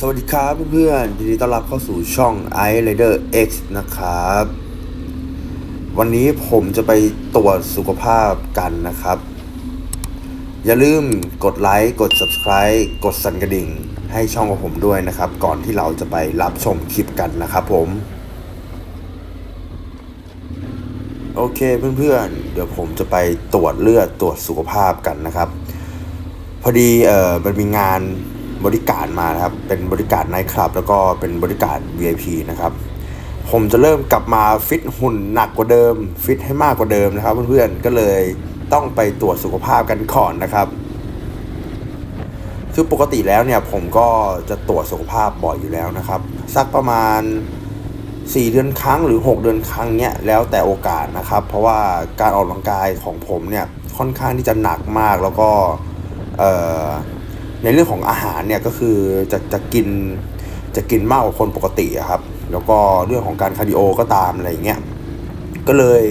สวัสดีครับเพื่อนๆยินดีต้อนรับเข้าสู่ช่อง i r i d e r X นะครับ วันนี้ผมจะไปตรวจสุขภาพกันนะครับ อย่าลืมกดไลค์ กด Subscribe กดสั่นกระดิ่ง ให้ช่องของผมด้วยนะครับ ก่อนที่เราจะไปรับชมคลิปกันนะครับผม โอเคเพื่อนๆ เดี๋ยวผมจะไปตรวจเลือดตรวจสุขภาพกันนะครับ พอดีเอ่อมันมีงาน บริการมานะครับ เป็นบริการไนท์คลับ แล้วก็เป็นบริการ VIP นะครับ ผมจะเริ่มกลับมาฟิตหุ่นหนักกว่าเดิม ฟิตให้มากกว่าเดิมนะครับเพื่อนๆก็เลยต้องไปตรวจสุขภาพกันก่อนนะครับคือปกติแล้วเนี่ยผมก็จะตรวจสุขภาพบ่อยอยู่แล้วนะครับ สักประมาณ 4 เดือนครั้งหรือ 6 เดือนครั้งเนี่ยแล้วแต่โอกาสนะครับ เพราะว่าการออกกำลังกายของผมเนี่ยค่อนข้างที่จะหนักมากแล้วก็เอ่อ ในเรื่องของอาหารเนี่ยก็คือจะจะกินจะกินมากกว่าคนปกติครับ แล้วก็เรื่องของการคาร์ดิโอก็ตามอะไรอย่างเงี้ย ก็เลย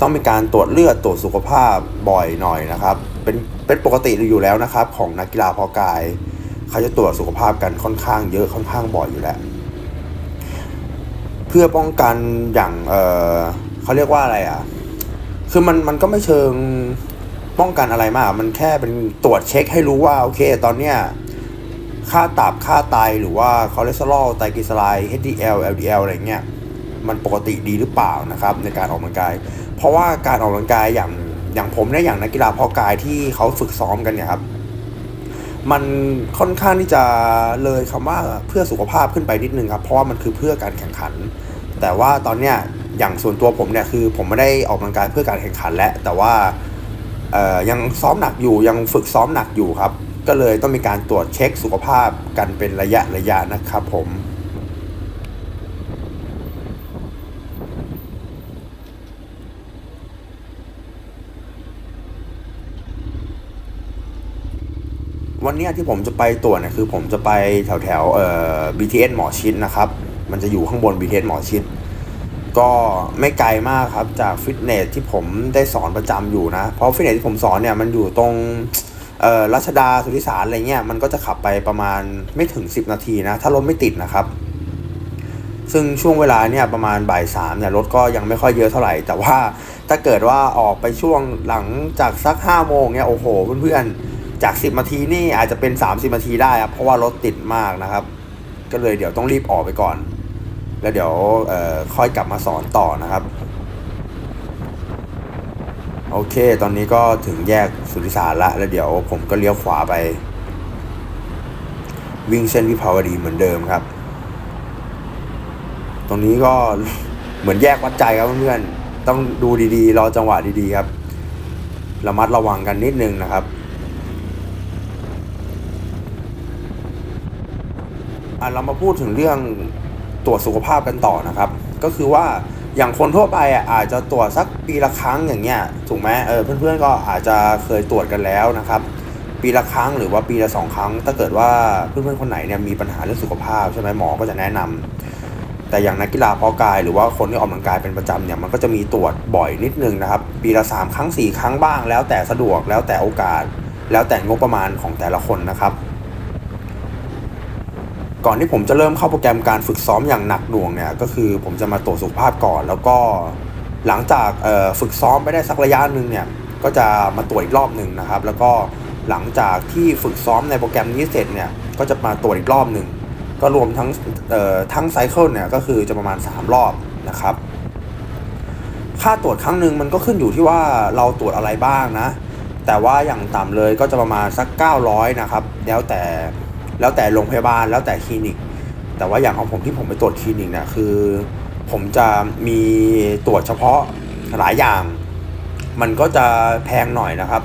ต้องมีการตรวจเลือดตรวจสุขภาพบ่อยหน่อยนะครับ เป็นเป็นปกติอยู่แล้วนะครับ ของนักกีฬาพอกายเขาจะตรวจสุขภาพกันค่อนข้างเยอะค่อนข้างบ่อยอยู่แล้ว เพื่อป้องกันอย่างเออเขาเรียกว่าอะไรอะ คือมันมันก็ไม่เชิง ป้องกันอะไรมาก มันแค่เป็นตรวจเช็คให้รู้ว่า โอเค ตอนเนี้ยค่าตับค่าไตหรือว่าคอเลสเตอรอลไตรกลีเซอไรด์ HDL LDL อะไรเงี้ยมันปกติดีหรือเปล่านะครับในการออกกำลังกาย เพราะว่าการออกกำลังกายอย่างอย่างผมเนี่ยอย่างนักกีฬาพอกายที่เขาฝึกซ้อมกันเนี่ยครับมันค่อนข้างที่จะเลยคำว่าเพื่อสุขภาพขึ้นไปนิดนึงครับเพราะว่ามันคือเพื่อการแข่งขัน แต่ว่าตอนเนี้ยอย่างส่วนตัวผมเนี่ยคือผมไม่ได้ออกกำลังกายเพื่อการแข่งขันแล้วแต่ว่า ยังซ้อมหนักอยู่ยังฝึกซ้อมหนักอยู่ครับ ก็เลยต้องมีการตรวจเช็คสุขภาพกันเป็นระยะระยะนะครับผมวันนี้ที่ผมจะไปตรวจเนี่ยคือผมจะไปแถวแถวเอ่อ BTS หมอชิดนะครับ มันจะอยู่ข้างบน BTS หมอชิด ก็ไม่ไกลมากครับจากฟิตเนสที่ผมได้สอนประจำอยู่นะ เพราะฟิตเนสที่ผมสอนเนี่ยมันอยู่ตรงเอ่อรัชดาสุทธิสารอะไรเงี้ยมันก็จะขับไปประมาณไม่ถึง 10 นาทีนะ ถ้ารถไม่ติดนะครับ ซึ่งช่วงเวลาเนี่ยประมาณบ่ายสามเนี่ยรถก็ยังไม่ค่อยเยอะเท่าไหร่ แต่ว่าถ้าเกิดว่าออกไปช่วงหลังจากสัก5้าโมงเนี่ยโอ้โหเพื่อนๆจาก 10นาทีนี่อาจจะเป็น 30นาทีได้ครับเพราะว่ารถติดมากนะครับ ก็เลยเดี๋ยวต้องรีบออกไปก่อน แล้วเดี๋ยวค่อยกลับมาสอนต่อนะครับ โอเค ตอนนี้ก็ถึงแยกสุทธิสารละ แล้วเดี๋ยวผมก็เลี้ยวขวาไป วิ่งเส้นวิภาวดีเหมือนเดิมครับ ตรงนี้ก็เหมือนแยกวัดใจครับเพื่อนๆ ต้องดูดีๆ รอจังหวะดีๆครับ ระมัดระวังกันนิดนึงนะครับอะเรามาพูดถึงเรื่อง ตรวจสุขภาพกันต่อนะครับ ก็คือว่าอย่างคนทั่วไปอะอาจจะตรวจสักปีละครั้งอย่างเงี้ยถูกไหมเออเพื่อนๆก็อาจจะเคยตรวจกันแล้วนะครับ ปีละครั้งหรือว่าปีละสองครั้ง ถ้าเกิดว่าเพื่อนๆคนไหนเนี่ยมีปัญหาเรื่องสุขภาพใช่ไหมหมอก็จะแนะนำแต่อย่างนักกีฬาเพาะกาย หรือว่าคนที่ออกกำลังกายเป็นประจำเนี่ยมันก็จะมีตรวจบ่อยนิดนึงนะครับ ปีละสามครั้งสี่ครั้งบ้าง แล้วแต่สะดวกแล้วแต่โอกาส แล้วแต่งบประมาณของแต่ละคนนะครับ ก่อนที่ผมจะเริ่มเข้าโปรแกรมการฝึกซ้อมอย่างหนักหน่วงเนี่ยก็คือผมจะมาตรวจสุขภาพก่อน แล้วก็หลังจากฝึกซ้อมไปได้สักระยะหนึ่งเนี่ยก็จะมาตรวจอีกรอบหนึ่งนะครับ แล้วก็หลังจากที่ฝึกซ้อมในโปรแกรมนี้เสร็จเนี่ยก็จะมาตรวจอีกรอบหนึ่งก็รวมทั้งทั้งไซเคิลเนี่ยก็คือจะประมาณ 3 รอบนะครับ ค่าตรวจครั้งหนึ่งมันก็ขึ้นอยู่ที่ว่าเราตรวจอะไรบ้างนะ แต่ว่าอย่างต่ำเลยก็จะประมาณสัก 900 นะครับ แล้วแต่ แล้วแต่โรงพยาบาลแล้วแต่คลินิก แต่ว่าอย่างของผมที่ผมไปตรวจคลินิกเนี่ยคือ ผมจะมีตรวจเฉพาะหลายอย่าง มันก็จะแพงหน่อยนะครับ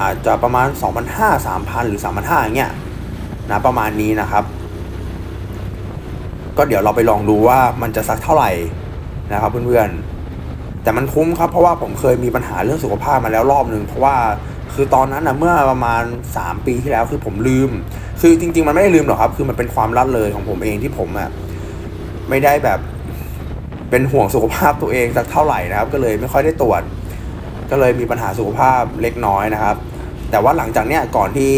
อาจจะประมาณ 2,500 3,000 หรือ 3,500อย่างเงี้ยนะประมาณนี้นะครับ ก็เดี๋ยวเราไปลองดูว่ามันจะสักเท่าไหร่นะครับเพื่อนๆ แต่มันคุ้มครับเพราะว่าผมเคยมีปัญหาเรื่องสุขภาพมาแล้วรอบนึง เพราะว่าคือตอนนั้นนะเมื่อประมาณ 3 ปีที่แล้วคือผมลืม คือจริง ๆ มันไม่ได้ลืมหรอกครับ คือมันเป็นความลัดเลยของผมเองที่ผมอะไม่ได้แบบเป็นห่วงสุขภาพตัวเองสักเท่าไหร่นะครับ ก็เลยไม่ค่อยได้ตรวจ ก็เลยมีปัญหาสุขภาพเล็กน้อยนะครับ แต่ว่าหลังจากเนี้ยก่อนที่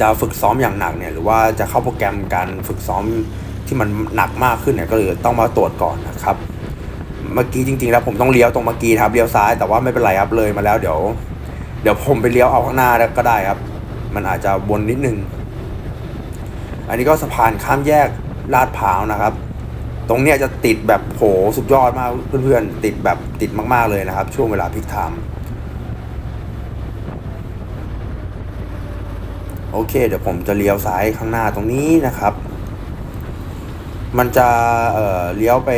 จะฝึกซ้อมอย่างหนักเนี่ยหรือว่าจะเข้าโปรแกรมการฝึกซ้อมที่มันหนักมากขึ้นเนี่ยก็เลยต้องมาตรวจก่อนนะครับ เมื่อกี้จริงๆแล้วผมต้องเลี้ยวตรงเมื่อกี้ครับเลี้ยวซ้ายแต่ว่าไม่เป็นไรครับเลยมาแล้วเดี๋ยว เดี๋ยวผมไปเลี้ยวเอาข้างหน้าก็ได้ครับ มันอาจจะวนนิดนึง อันนี้ก็สะพานข้ามแยกลาดพร้าวนะครับ ตรงเนี้ยจะติดแบบโหสุดยอดมากเพื่อนๆติดแบบติดมากๆเลยนะครับ ช่วงเวลาพิกไทม์โอเค เดี๋ยวผมจะเลี้ยวซ้ายข้างหน้าตรงนี้นะครับ มันจะเอ่อเลี้ยวไป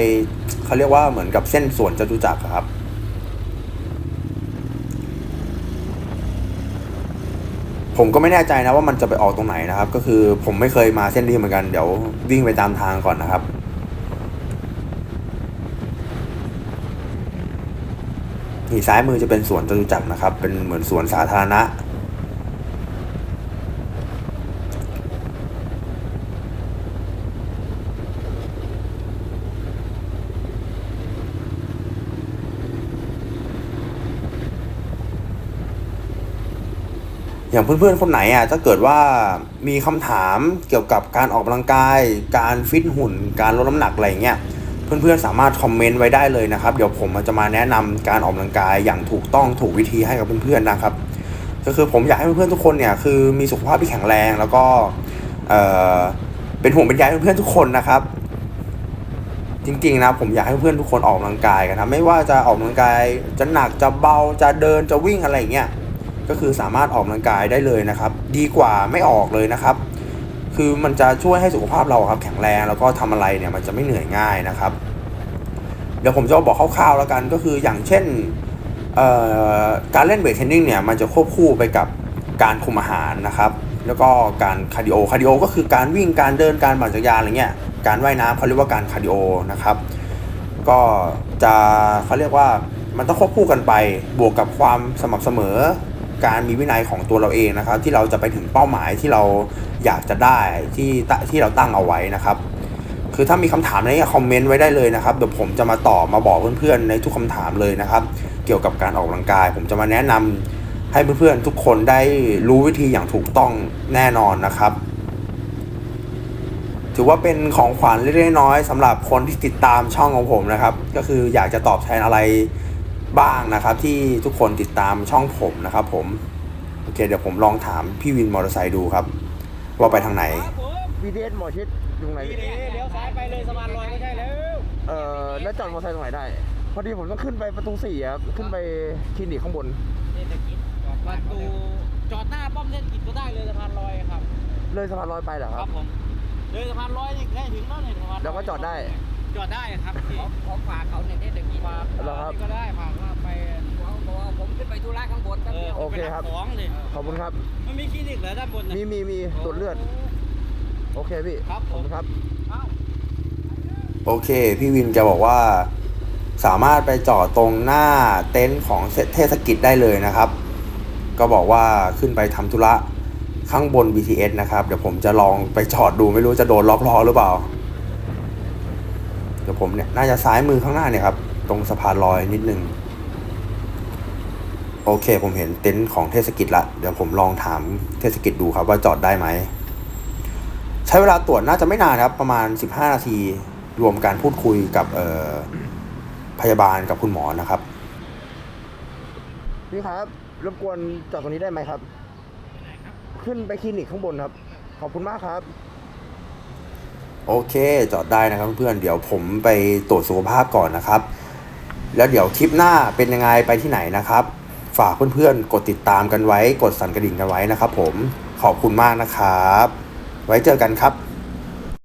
เขาเรียกว่าเหมือนกับเส้นสวนจตุจักรครับ ผมก็ไม่แน่ใจนะว่ามันจะไปออกตรงไหนนะครับ ก็คือผมไม่เคยมาเส้นนี้เหมือนกันเดี๋ยววิ่งไปตามทางก่อนนะครับนี่ซ้ายมือจะเป็นสวนจตุจักรนะครับ เป็นเหมือนสวนสาธารณะ อย่างเพื่อนๆคนไหนอะถ้าเกิดว่ามีคำถามเกี่ยวกับการออกกำลังกาย การฟิตหุ่น การลดน้ำหนักอะไรเงี้ยเพื่อนๆสามารถคอมเมนต์ไว้ได้เลยนะครับ เดี๋ยวผมจะมาแนะนำการออกกำลังกายอย่างถูกต้องถูกวิธีให้กับเพื่อนๆนะครับ ก็คือผมอยากให้เพื่อนๆทุกคนเนี่ยคือมีสุขภาพที่แข็งแรงแล้วก็เอ่อเป็นห่วงเป็นใยเพื่อนๆทุกคนนะครับ จริงๆนะผมอยากให้เพื่อนทุกคนออกกำลังกายกันนะไม่ว่าจะออกกำลังกายจะหนักจะเบาจะเดินจะวิ่งอะไรเงี้ย ก็คือสามารถออกกำลังกายได้เลยนะครับ ดีกว่าไม่ออกเลยนะครับ คือมันจะช่วยให้สุขภาพเราครับแข็งแรงแล้วก็ทำอะไรเนี่ยมันจะไม่เหนื่อยง่ายนะครับ เดี๋ยวผมจะบอกคร่าวๆแล้วกันก็คืออย่างเช่นการเล่นเวทเทรนนิ่งเนี่ยมันจะควบคู่ไปกับการคุมอาหารนะครับ แล้วก็การคาร์ดิโอคาร์ดิโอก็คือการวิ่งการเดินการปั่นจักรยานอะไรเงี้ยการว่ายน้ำเขาเรียกว่าการคาร์ดิโอนะครับ ก็จะเขาเรียกว่ามันต้องควบคู่กันไปบวกกับความสม่ำเสมอ การมีวินัยของตัวเราเองนะครับ ที่เราจะไปถึงเป้าหมายที่เราอยากจะได้ที่ตะที่เราตั้งเอาไว้นะครับ คือถ้ามีคำถามอะไรคอมเมนต์ไว้ได้เลยนะครับเดี๋ยวผมจะมาตอบมาบอกเพื่อนๆในทุกคำถามเลยนะครับ เกี่ยวกับการออกกำลังกาย ผมจะมาแนะนำให้เพื่อนๆทุกคนได้รู้วิธีอย่างถูกต้องแน่นอนนะครับ ถือว่าเป็นของขวัญเล็กๆน้อยๆสำหรับคนที่ติดตามช่องของผมนะครับ ก็คืออยากจะตอบแทนอะไร บ้างนะครับที่ทุกคนติดตามช่องผมนะครับผม โอเค เดี๋ยวผมลองถามพี่วินมอเตอร์ไซค์ดูครับ ว่าไปทางไหนครับผม BTS หมอชิดอยู่ตรงไหนทีนี้เลี้ยวซ้ายไปเลยสะพานลอยก็ใช่แล้วเอ่อแล้วจอดมอเตอร์ไซค์ตรงไหนได้ พอดีผมต้องขึ้นไปประตูสี่ครับขึ้นไปคลินิกข้างบนเทศกิจประตูจอดหน้าป้อมเทศกิจก็ได้เลยสะพานลอยครับ เลยสะพานลอยไปเหรอคครัรับบผมเลยสะพานลอยนี่ใกล้ถึงแล้วเนี่ยสะพานลยแล้วก็จอดได้ จอดได้ครับของฝากเขาในเทศกิจฝากเหรอครับ นี่ก็ได้ฝากว่าไปผมขึ้นไปธุระข้างบนโอเคครับของเลยขอบคุณครับ มันมีคลินิกเหรอด้านบนน่ะมีมีมีตรวจเลือด โอเคพี่ครับขผอบมคุณครับ เอ้า โอเค พี่วินแกบอกว่าสามารถไปจอดตรงหน้าเต็นท์ของเทศกิจได้เลยนะครับ ก็บอกว่าขึ้นไปทำธุระข้างบน BTS นะครับ เดี๋ยวผมจะลองไปจอดดูไม่รู้จะโดนล็อกล้อหรือเปล่า เดี๋ยวผมเนี่ยน่าจะซ้ายมือข้างหน้าเนี่ยครับ ตรงสะพานลอยนิดนึง โอเค ผมเห็นเต็นท์ของเทศกิจละ เดี๋ยวผมลองถามเทศกิจดูครับว่าจอดได้ไหม ใช้เวลาตรวจน่าจะไม่นานครับ ประมาณ 15 นาที รวมการพูดคุยกับเอ่อพยาบาลกับคุณหมอนะครับ พี่ครับรบกวนจอดตรงนี้ได้ไหมครับ ขึ้นไปคลินิกข้างบนครับ ขอบคุณมากครับ โอเคจอดได้นะครับเพื่อนเดี๋ยวผมไปตรวจสุขภาพก่อนนะครับ แล้วเดี๋ยวคลิปหน้าเป็นยังไงไปที่ไหนนะครับ ฝากเพื่อนๆกดติดตามกันไว้ กดสั่นกระดิ่งกันไว้นะครับ ผมขอบคุณมากนะครับ ไว้เจอกันครับ